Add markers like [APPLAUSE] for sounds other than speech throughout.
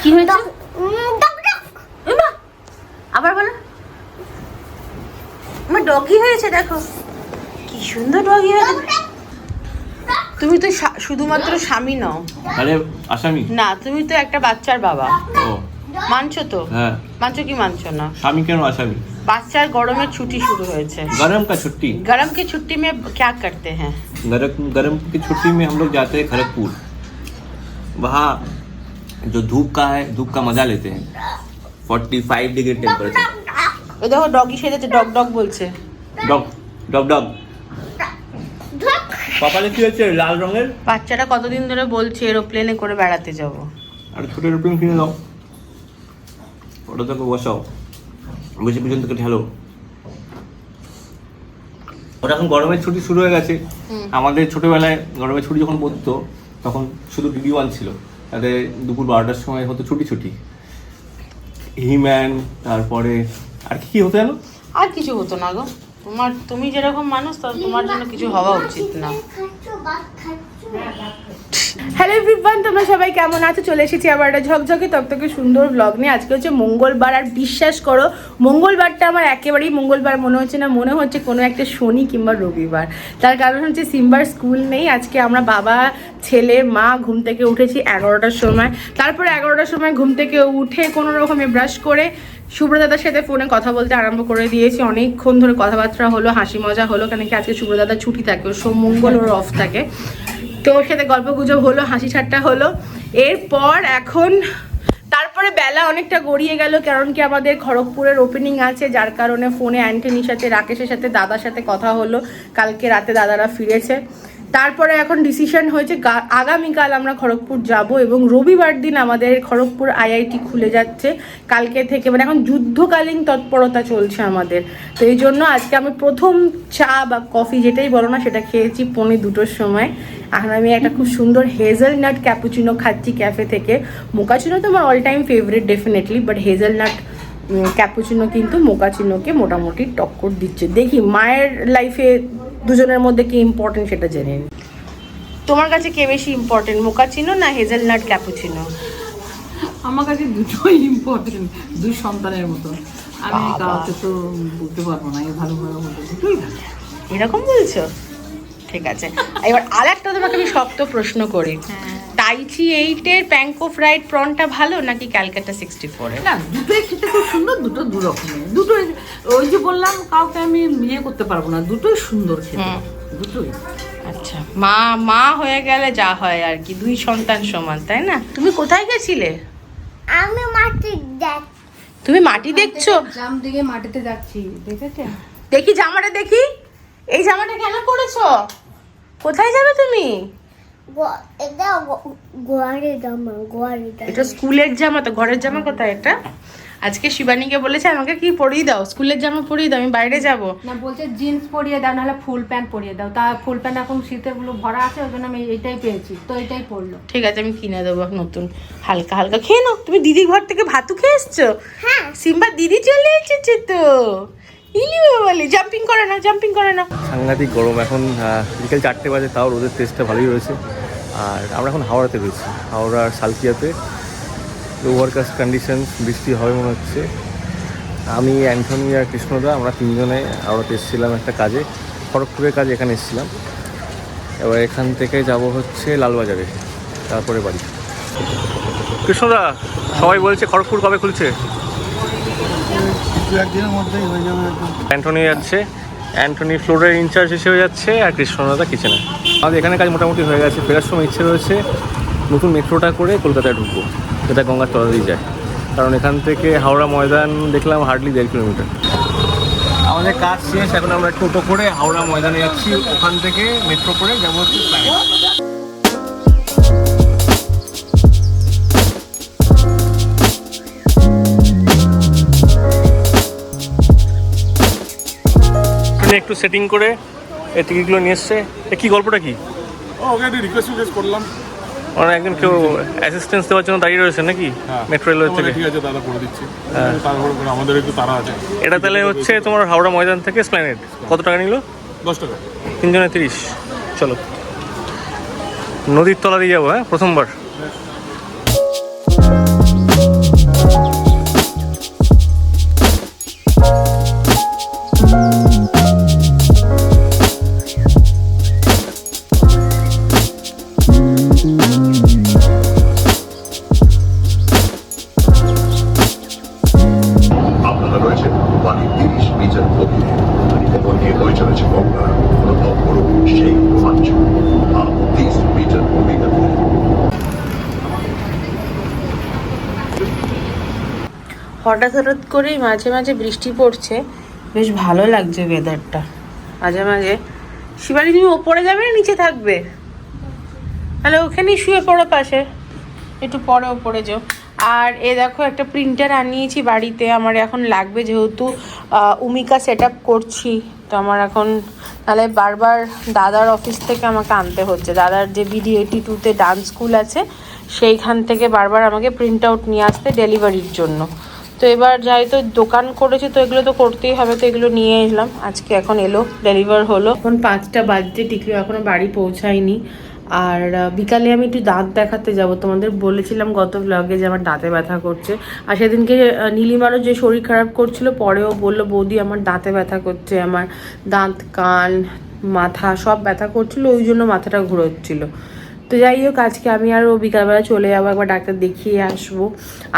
কি হয়েছে উম, doc doc এমা, আবার বলো আমার ডগি হয়েছে দেখো কি সুন্দর ডগি হয়েছে তুমি তো স্বা- শুধুমাত্র স্বামী নও আরে আসামি না তুমি তো একটা বাচ্চার বাবা ও মানছো তো হ্যাঁ মানছো কি মানছো না স্বামী কেন আসামি বাচ্চার গরমের ছুটি শুরু হয়েছে गरम का छुट्टी गरम की छुट्टी में क्या करते हैं गरम गरम की छुट्टी में हम लोग जाते हैं खड़गपुर वहाँ जो धूप का है धूप का मजा लेते हैं 45 डिग्री टेम्परेचर ওই দেখো ডগি সেজেছে ডগ ডগ বলছে ডগ ডগ ডগ কপালে কি হচ্ছে লাল রঙের বাচ্চাটা কতদিন ধরে বলছে এরোপ্লেনে করে বেড়াতে যাব আর ছোট এরোপ্লেন কিনে দাও ওটা তোকে বসাও বেশি পর্যন্ত থেকে ঠেলো ওটা এখন গরমের ছুটি শুরু হয়ে গেছে হুম। আমাদের ছোটবেলায় গরমের ছুটি যখন পড়তো তখন শুধু ডিডি ওয়ান ছিল তাদের দুপুর বারোটার সময় হতো ছুটি ছুটি। হিম্যান তারপরে আর কি কি হতো জানো? আর কিছু হতো না গো। তোমার তুমি যেরকম মানুষ তো তোমার জন্য কিছু হওয়া উচিত না। খাচ্ছো ভাত খাচ্ছো হ্যালো এভরিওয়ান তোমরা সবাই কেমন আছো? চলে এসেছি আবার একটা ঝকঝকে তকতকে সুন্দর ব্লগ নিয়ে। আজকে হচ্ছে মঙ্গলবার আর বিশ্বাস করো মঙ্গলবারটা আমার একেবারেই মঙ্গলবার মনে হচ্ছে না মনে হচ্ছে কোনো একটা শনি কিংবা রবিবার। তার কারণ হচ্ছে সিম্বার স্কুল নেই আজকে আমরা বাবা ছেলে, মা, ঘুম থেকে উঠেছি এগারোটার সময়। তারপরে এগারোটার সময় ঘুম থেকে উঠে কোনো রকমে ব্রাশ করে সুব্রদাদার সাথে ফোনে কথা বলতে আরম্ভ করে দিয়েছি। অনেকক্ষণ ধরে কথাবার্তা হলো, হাসি মজা হলো, কেন কি আজকে সুব্রদাদা ছুটি থাকে সোম মঙ্গল, ওর অফ থাকে। তো ওর সাথে গল্প গুজব হলো, হাসি ঠাট্টা হলো। এরপর এখন তারপরে বেলা অনেকটা গড়িয়ে গেল, কারণ কি আমাদের খড়গপুরের ওপেনিং আছে, যার কারণে ফোনে অ্যান্টনির সাথে রাকেশের সাথে, দাদার সাথে কথা হলো। কালকে রাতে দাদারা ফিরেছে। তারপরে এখন ডিসিশন হয়েছে আগামীকাল আমরা খড়গপুর যাব এবং রবিবার দিন আমাদের খড়গপুর আইআইটি খুলে যাচ্ছে। কালকে থেকে মানে এখন যুদ্ধকালীন তৎপরতা চলছে আমাদের। তো এই জন্য আজকে আমি প্রথম চা বা কফি যেটাই বলো না, সেটা খেয়েছি পৌনে দুটোর সময়। এখন আমি একটা খুব সুন্দর হেজেলনাট ক্যাপুচিনো খাচ্ছি ক্যাফে থেকে। মোকাচিনো তো আমার all time favourite definitely but hazelnut cappuccino কিন্তু মোকাচিনোকে মোটামুটি টক্কর দিচ্ছে। দেখি মায়ের লাইফে দুজনের মধ্যে কি ইম্পর্টেন্ট সেটা জেনে নিই তোমার কাছে কে বেশি ইম্পর্টেন্ট মোকাচিনো না হেজেলনাট ক্যাপুচিনো আমার কাছে দুটোই ইম্পর্টেন্ট দুই সন্তানের মতো। আমি। কাউকে তো বলতে পারব না এই ভালো ভালো বলতে। দুটোই এরকম বলছো? ঠিক আছে। এবার আর একটা তোমাকে আমি শক্ত প্রশ্ন করি। টাইচি এইটের প্যাঙ্কো ফ্রাইড প্রনটা ভালো নাকি ক্যালকাটা সিক্সটি ফোরের না দুটোই খেতে খুব সুন্দর দুটো দু রকমের দুটোই ওই যে বললাম কাউকে আমি ইয়ে করতে পারব না দুটোই সুন্দর খেতে। হুম। দুটোই। আচ্ছা মা মা হয়ে গেলে যা হয় আর কি দুই সন্তান সমান তাই না? তুমি কোথায় গেছিলে? আমি মাটি দেখ তুমি মাটি দেখছ জাম দিকে মাটিতে যাচ্ছি দেখেছে? দেখি জামাটা দেখি। এই জামাটা কেন পরেছো কোথায় যাবে তুমি? এটা গো- জামা গোয়ারে এটা স্কুলের জামা তো ঘরের জামা কোথায় এটা? আজকে শিবানীকে বলেছে আমাকে কি পরিয়ে দাও? স্কুলের জামা পরিয়ে দাও আমি বাইরে যাব। না বলছে জিন্স পরিয়ে দাও নাহলে ফুল প্যান্ট পরিয়ে দাও। তা ফুল প্যান্ট এখন শীতেরগুলো ভরা আছে ওই জন্য আমি এইটাই পেয়েছি। তো এইটাই পরলো। ঠিক আছে আমি কিনে দেবো নতুন। হালকা হালকা। খেয়ে নাও তুমি দিদির ঘর থেকে ভাতু খেয়ে এসছো? হ্যাঁ। সিম্বা দিদি চলে এসেছে তো। ইলি বলে জাম্পিং করে না জাম্পিং করে না সাংঘাতিক গরম এখন বিকেল চারটে বাজে তাও রোদের তেজটা ভালোই রয়েছে। আর আমরা এখন হাওড়াতে রয়েছি। হাওড়ার সালকিয়াতে ওভারকাস্ট কন্ডিশন বৃষ্টি হবে মনে হচ্ছে। আমি অ্যান্থনি আর কৃষ্ণদা আমরা তিনজনে হাওড়াতে এসেছিলাম একটা কাজে খড়গপুরের কাজে এখানে এসেছিলাম। এবার এখান থেকে যাব হচ্ছে লালবাজারে তারপরে বাড়ি। কৃষ্ণদা সবাই বলছে খড়গপুর কবে খুলছে? হয়ে অ্যান্টনি যাচ্ছে অ্যান্টনি ফ্লোরের ইনচার্জ হিসেবে যাচ্ছে আর কৃষ্ণনাথা কিচেনে। আমাদের এখানে কাজ মোটামুটি হয়ে গেছে, ফেরার সময় ইচ্ছে রয়েছে নতুন মেট্রোটা করে কলকাতায় ঢুকবো, যেটা গঙ্গার তলা দিয়ে যায়। কারণ এখান থেকে হাওড়া ময়দান দেখলাম হার্ডলি দেড় কিলোমিটার। আমাদের কাজ শেষ, এখন আমরা টোটো করে হাওড়া ময়দানে যাচ্ছি, ওখান থেকে মেট্রো করে যাব হচ্ছে ট্রেনে একটু সেটিং করে এই টিকিটগুলো নিয়ে এসছে। এ কি গল্পটা কি? ওকে একটু রিকোয়েস্ট করলাম। ওরা একজন কেউ অ্যাসিস্ট্যান্স দেওয়ার জন্য দাঁড়িয়ে রয়েছে নাকি? মেট্রো রেলওয়ে থেকে। ঠিক আছে দাদা করে দিচ্ছি। তারপরে আমাদের একটু তারা আছে। এটা তাহলে হচ্ছে তোমার হাওড়া ময়দান থেকে স্প্ল্যানেড কত টাকা নিল? দশ টাকা। তিনজনে তিরিশ। চলো। নদীর তলা দিয়ে যাব হ্যাঁ? প্রথমবার। হঠাৎ হঠাৎ করেই মাঝে মাঝে বৃষ্টি পড়ছে। বেশ ভালো লাগছে ওয়েদারটা মাঝে মাঝে। শিবানী, তুমি ওপরে যাবে না নিচে থাকবে? তাহলে ওখানেই শুয়ে পড়ো পাশে। একটু পরে ওপরে যাও। আর এ দেখো, একটা প্রিন্টার আনিয়েছি বাড়িতে। আমার এখন লাগবে যেহেতু উমিকা সেট করছি। তো আমার এখন, তাহলে বারবার দাদার অফিস থেকে আমাকে আনতে হচ্ছে। দাদার যে বিডি এইটি টুতে ডান্স স্কুল আছে, সেইখান থেকে বারবার আমাকে প্রিন্ট আউট নিয়ে আসতে ডেলিভারির জন্য। তো এবার যাই তো, দোকান করেছি তো এগুলো তো করতেই হবে, তো এগুলো নিয়ে এলাম। আজকে এখন এলো ডেলিভার হলো। এখন পাঁচটা বাজছে টিকলি এখনও বাড়ি পৌঁছায়নি। আর বিকালে আমি একটু দাঁত দেখাতে যাব। তোমাদের বলেছিলাম গত ব্লগে যে আমার দাঁতে ব্যথা করছে। আর সেদিনকে নীলিমারও যে শরীর খারাপ করছিল, পরেও বলল, বৌদি, আমার দাঁতে ব্যথা করছে, আমার দাঁত, কান, মাথা সব ব্যথা করছিল, ওই জন্য মাথাটা ঘুরোচ্ছিল। তো যাই হোক, আজকে আমি আর ও বিকালবেলা চলে যাব, একবার ডাক্তার দেখিয়ে আসব।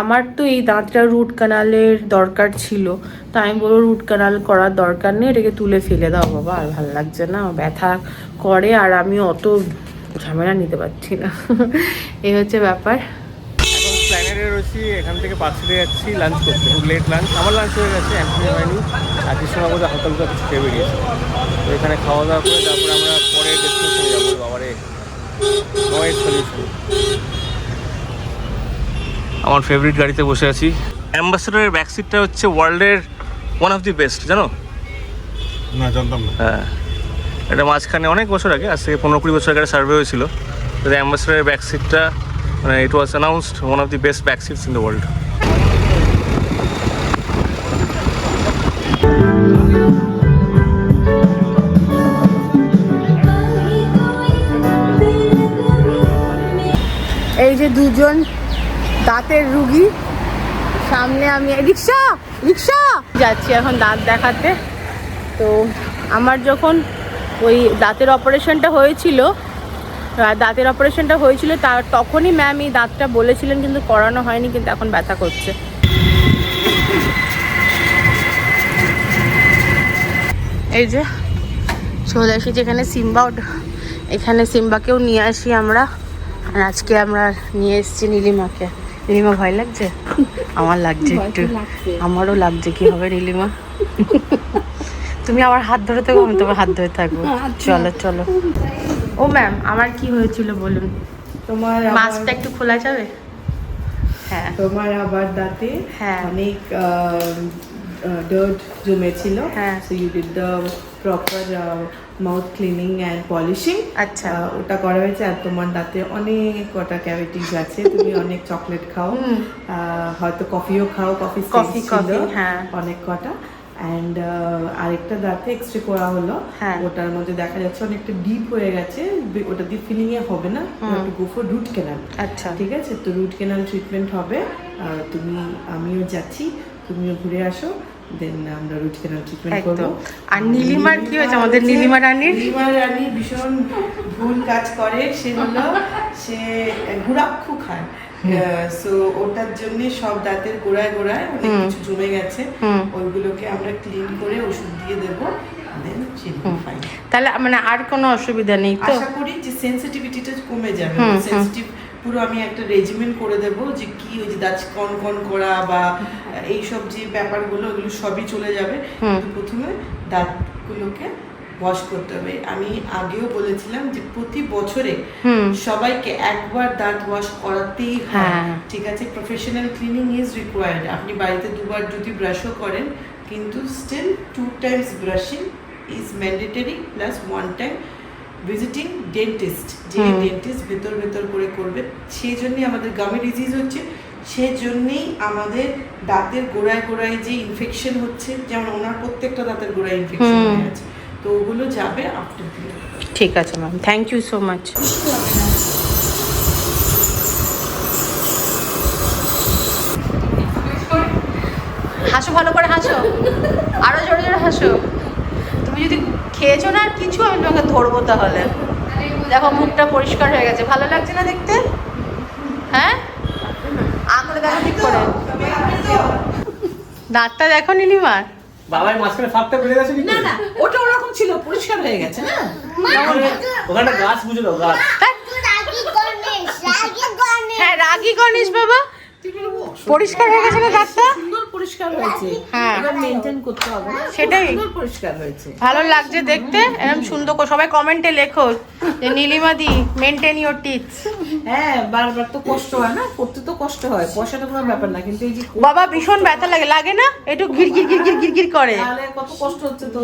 আমার তো এই দাঁতটা রুট কানালের দরকার ছিল, তো আমি বলব রুট কানাল করার দরকার নেই, এটাকে তুলে ফেলে দাও বাবা, আর ভালো লাগছে না, ব্যথা করে, আর আমি অত ঝামেলা নিতে পারছি না। এই হচ্ছে ব্যাপার। এখন থেকে পার্সেলে যাচ্ছি লাঞ্চ করতে লেট লাঞ্চ আমার লাঞ্চ হয়ে গেছে অ্যান্থনি হয়নি। সময় মধ্যে হালকা খেয়ে বেরিয়েছে। তো এখানে খাওয়া দাওয়া করে তারপরে আমরা পরে যাব, বাবারে। আমার ফেভারিট গাড়িতে বসে আছি। অ্যাম্বাসেডারের ব্যাক সিটটা হচ্ছে ওয়ার্ল্ডের ওয়ান অফ দি বেস্ট জানো? না জানতাম না। হ্যাঁ। এটা মাঝখানে অনেক বছর আগে আজ থেকে পনেরো কুড়ি বছর আগে সার্ভে হয়েছিল। তো অ্যাম্বাসেডারের ব্যাক সিটটা মানে it was announced one of the best back seats in the world দুজন দাঁতের রুগী, সামনে আমি রিক্সা রিক্সা! যাচ্ছি এখন দাঁত দেখাতে। তো আমার যখন ওই দাঁতের অপারেশনটা হয়েছিল দাঁতের অপারেশনটা হয়েছিল তার তখনই ম্যাম এই দাঁতটা বলেছিলেন, কিন্তু করানো হয়নি, কিন্তু এখন ব্যথা করছে। এই যে চলে এসেছি এখানে সিম্বা, এখানে সিম্বাকেও নিয়ে আসি আমরা। আর আজকে আমরা নিয়ে এসেছি নীলিমাকে। নীলিমা ভয় লাগছে? আমার লাগছে একটু। আমারও লাগছে। কি হবে নীলিমা? তুমি আমার হাত ধরে থাকো আমি তোমার হাত ধরে থাকব। চলো চলো। ও ম্যাম আমার কি হয়েছিল বলুন? তোমার মাছটা একটু খোলা যাবে? হ্যাঁ। তোমার আবার দাঁতে হ্যাঁ। অনেক ডার্ট জমেছিল। হ্যাঁ। So you did the proper mouth cleaning and polishing আচ্ছা। ওটা করা হয়েছে আর তোমার দাঁতে অনেক কটা ক্যাভিটিস আছে। তুমি অনেক চকলেট খাও। হয়তো কফিও খাও কফি coffee, হ্যাঁ। অনেক কটা। অ্যান্ড আরেকটা দাঁতে এক্সরে করা হলো। হ্যাঁ। ওটার মধ্যে দেখা যাচ্ছে অনেকটা ডিপ হয়ে গেছে। ওটা দিয়ে ফিলিং এ হবে না। গো ফর রুট ক্যানাল আচ্ছা। ঠিক আছে? তো রুট ক্যানাল ট্রিটমেন্ট হবে। তুমি আমিও যাচ্ছি। তুমিও ঘুরে আসো। দেন আমরা রুট ক্যানাল ট্রিটমেন্ট করব। আর নীলিমার কি হয়েছে? আমাদের নীলিমা রানীর? নীলিমা রানী ভীষণ ভুল কাজ করে। সে হলো সে গুড়াক্ষু খায়। সো ওটার জন্য সব দাঁতের গোড়ায় গোড়ায় অনেক কিছু জমে গেছে। ওইগুলোকে আমরা ক্লিন করে ওষুধ দিয়ে দেবো তাহলে মানে আর কোনো অসুবিধা নেই তো? আশা করি যে সেন্সিটিভিটিটা কমে যাবে। সেন্সিটিভ পুরো আমি একটা রেজিমেন্ট করে দেব যে কি ওই যে দাঁত কন কন করা বা এই সব যে ব্যাপারগুলো ওগুলো সবই চলে যাবে। প্রথমে দাঁতগুলোকে ওয়াশ করতে হবে। আমি আগেও বলেছিলাম যে প্রতি বছরে সবাইকে একবার দাঁত ওয়াশ করাতেই হয়। হ্যাঁ। ঠিক আছে? প্রফেশনাল ক্লিনিং ইজ রিকোয়ার্ড আপনি বাড়িতে দুবার যদি ব্রাশও করেন কিন্তু still two times brushing is mandatory plus one time visiting dentist যে ডেন্টিস্ট ভেতর ভেতর করে করবে সেই জন্যই আমাদের গামে ডিজিজ হচ্ছে সেজন্যই আমাদের দাঁতের গোড়ায় গোড়ায় যে ইনফেকশন হচ্ছে যেমন ওনার প্রত্যেকটা দাঁতের গোড়ায় ইনফেকশন হয়ে আছে তো ওগুলো যাবে আফটার দিয়ে ঠিক আছে ma'am thank you so much হাসো ভালো করে হাসো আরও জোরে জোরে হাসো। তুমি যদি খেয়েছো না? আর কিছু আমি তোমাকে ধরবো তাহলে। দেখো মুখটা পরিষ্কার হয়ে গেছে। ভালো লাগছে না দেখতে? হ্যাঁ? আঙুলে দেখো ঠিক করে। দাঁতটা দেখো নীলিমার বাবার মাঝখানে ফাঁকটা বেড়ে গেছে না না ওটা ওরকম ছিল পরিষ্কার হয়ে গেছে না? ওখানে গাছ বুঝে দাও গাছ। রাগি গণেশ রাগি গণেশ। হ্যাঁ রাগি গণেশ বাবা। পরিষ্কার হয়ে গেছে না দাঁতটা? সুন্দর পরিষ্কার হয়েছে। হ্যাঁ। মেনটেন করতে হবে সেটাই। সুন্দর পরিষ্কার হয়েছে। ভালো লাগছে দেখতে এরকম সুন্দর করে সবাই কমেন্টে লেখো যে Nilima di maintain your teeths হ্যাঁ বারবার তো কষ্ট হয় না? করতে তো কষ্ট হয় পয়সাটা কোনো ব্যাপার না কিন্তু এই যে বাবা ভীষণ ব্যথা লাগে লাগে না? একটু ঘির ঘির ঘির ঘির ঘির করে। তাহলে কত কষ্ট হচ্ছে তো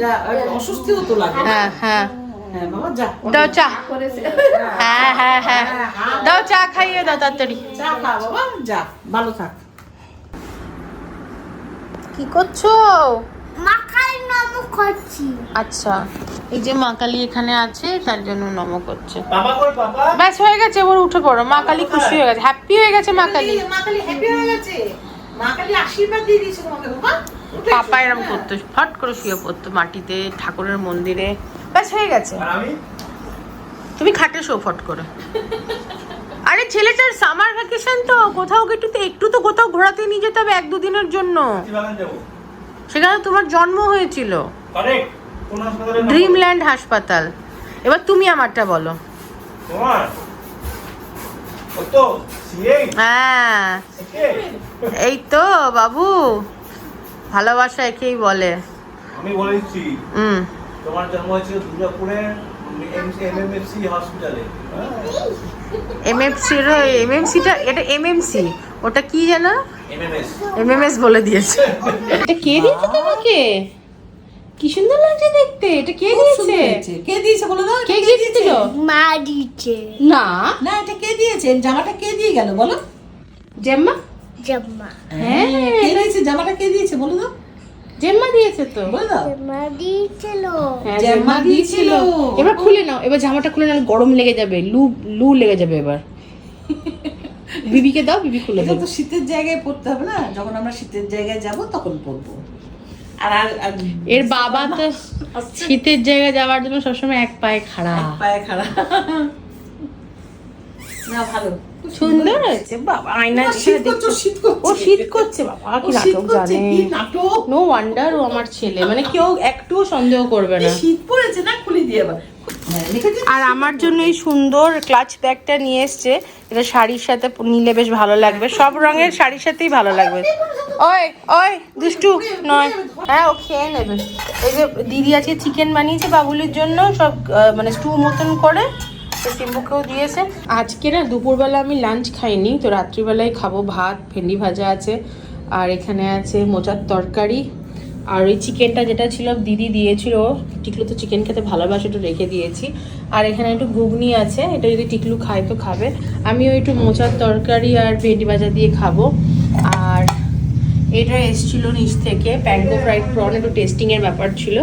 যা আর অস্বস্তিও তো লাগে। হ্যাঁ হ্যাঁ হ্যাঁ। দাও চা। হ্যাঁ হ্যাঁ হ্যাঁ। দাও চা খাইয়ে দাও তাড়াতাড়ি। চা খা বাবা যা ভালো থাক। কি করছ? নমক আচ্ছা এই যে মা কালী এখানে আছে তার জন্য নম করছে। বাবা কই বাবা? ব্যাস হয়ে গেছে ওর উঠে পড়ো। মা কালী খুশি হয়ে গেছে। হ্যাপি হয়ে গেছে মা কালী। হ্যাপি হয়ে গেছে। মা আশীর্বাদ দিয়ে দিয়েছে তোমাকে বাবা। পাপা এরম করতো ফট করে শুয়ে পড়তো মাটিতে ঠাকুরের মন্দিরে। ব্যাস হয়ে গেছে। তুমি খাটে শো ফট করে। আরে ছেলেটার সামার ভ্যাকেশন তো কোথাও একটু তো একটু তো কোথাও ঘোরাতে নিয়ে যেতে হবে এক দুদিনের জন্য। সেখানে তোমার জন্ম হয়েছিল। ড্রিমল্যান্ড হাসপাতাল। এবার তুমি আমারটা বলো। হ্যাঁ। এই তো বাবু। ভালোবাসা একেই বলে। আমি বলে দিচ্ছি। হুম। তোমার জন্ম হয়েছিল দুর্গাপুরের এমএমএফসি হসপিটালে। এমএফসি এমএমসিটা এটা এমএমসি। ওটা কি জানো এমএমএস। এমএমএস বলে দিয়েছে। এটা কে দিয়েছে তোমাকে? কি সুন্দর লাগছে দেখতে। এটা কে দিয়েছে? কে দিয়েছে বলো দাও কে দিল? মা দিচ্ছে না? না এটা কে দিয়েছে? জামাটা কে দিয়ে গেল বলো। জেম্মা? জাম্মা। হ্যাঁ। কে দিয়েছে? জামাটা কে দিয়েছে বলো দাও। জেম্মা দিয়েছে তো। দিয়েছিল। হ্যাঁ, জেম্মা জেম্মা দিয়েছিল। এবার খুলে নাও এবার জামাটা খুলে নাও গরম লেগে যাবে লু লু লেগে যাবে এবার। [LAUGHS] বিবিকে দাও বিবি খুলে এটা দেবে। তো শীতের জায়গায় পড়তে হবে না? যখন আমরা শীতের জায়গায় যাব তখন পরবো। আর এর বাবা তো শীতের জায়গায় যাওয়ার জন্য সবসময় এক পায়ে খাড়া। পায়ে খারাপ না ভালো। সুন্দর হয়েছে। বাবা আয়না ও শীত করছে বাবা কি নাটক জানে। নাটক? নো ওয়ান্ডার ও আমার ছেলে মানে কেউ একটুও সন্দেহ করবে না। শীত পড়েছে না খুলে দিয়ে। আর আমার জন্য এই সুন্দর ক্লাচ ব্যাগটা নিয়ে এসছে। এটা শাড়ির সাথে নিলে বেশ ভালো লাগবে। সব রঙের শাড়ির সাথেই ভালো লাগবে। ওই ওই দুষ্টু নয়। হ্যাঁ ও খেয়ে নেবে। এই যে দিদি আজকে চিকেন বানিয়েছে বাবুলির জন্য সব মানে স্টু মতন করে। তো সিম্বুকেও দিয়েছে। আজকে না দুপুরবেলা আমি লাঞ্চ খাইনি, তো রাত্রিবেলায় খাব ভাত, ভেন্ডি ভাজা আছে, আর এখানে আছে মোচার তরকারি। আর ওই চিকেনটা যেটা ছিল, দিদি দিয়েছিল, টিকলু তো চিকেন খেতে ভালোবাসে, একটু রেখে দিয়েছি। আর এখানে একটু ঘুগনি আছে, এটা যদি টিকলু খায় তো খাবে। আমিও একটু মোচার তরকারি আর ভেন্ডি ভাজা দিয়ে খাব। আর এটা এসছিল নিচ থেকে প্যাঙ্কো ফ্রাইড প্রন একটু টেস্টিংয়ের ব্যাপার ছিল।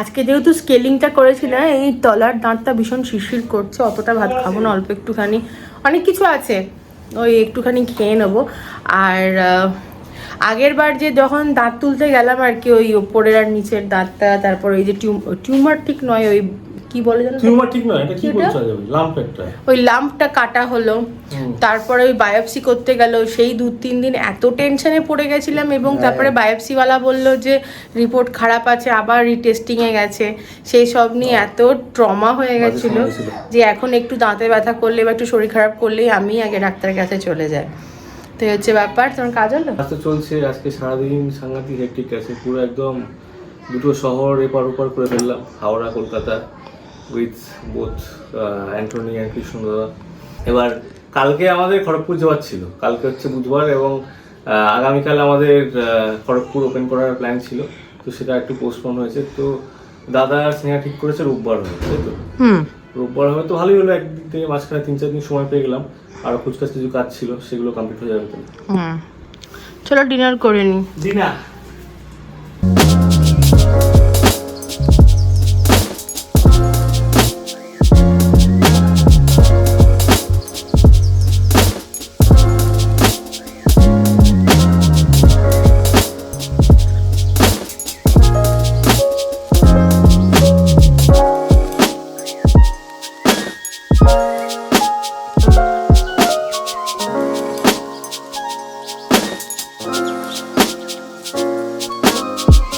আজকে যেহেতু স্কেলিংটা করেছি না এই তলার দাঁতটা ভীষণ শিরশির করছে, অতটা ভাত খাব না, অল্প একটুখানি। অনেক কিছু আছে, ওই একটুখানি খেয়ে নেব। আর আগের বার যে যখন দাঁত তুলতে গেলাম আর কি, ওই ওপরের আর নিচের দাঁতটা, তারপর ওই যে টিউমার ঠিক নয়, ওই কি বলে জানো? টিউমার ঠিক নয় এটা কি বলছো লাম্প একটা। ওই লাম্পটা কাটা হলো। তারপরে ওই বায়োপসি করতে গেল। সেই দু তিন দিন এত টেনশনে পড়ে গেছিলাম এবং তারপরে বায়োপসিওয়ালা বলল যে রিপোর্ট খারাপ আছে আবার রিটেস্টিংয়ে গেছে। সেই সব নিয়ে এত ট্রমা হয়ে গেছিল যে এখন একটু দাঁতে ব্যথা করলে বা একটু শরীর খারাপ করলেই আমি আগে ডাক্তারের কাছে চলে যাই। তো হচ্ছে ব্যাপার। তোমার কাজ হলো? আজ তো চলছে। আজকে সারাদিন সাংঘাতিক হেক্টিক আছে। পুরো একদম দুটো শহর এপার ওপার করে ফেললাম। Howrah Kolkata. With both Antony and কৃষ্ণদাদা এবার কালকে আমাদের খড়গপুর যাওয়ার ছিল। কালকে হচ্ছে বুধবার এবং আগামীকাল আমাদের খড়গপুর ওপেন করার প্ল্যান ছিল। তো সেটা একটু পোস্টপোন হয়েছে। তো দাদা স্নেহা ঠিক করেছে রোববার হবে তাই তো? হুম। রোববার হবে তো ভালোই হলো। একদিক থেকে মাঝখানে তিন চার দিন সময় পেয়ে গেলাম। আর কুচকাচ কিছু কাজ ছিল সেগুলো কমপ্লিট হয়ে যাবে চলো ডিনার করে নি। দিনা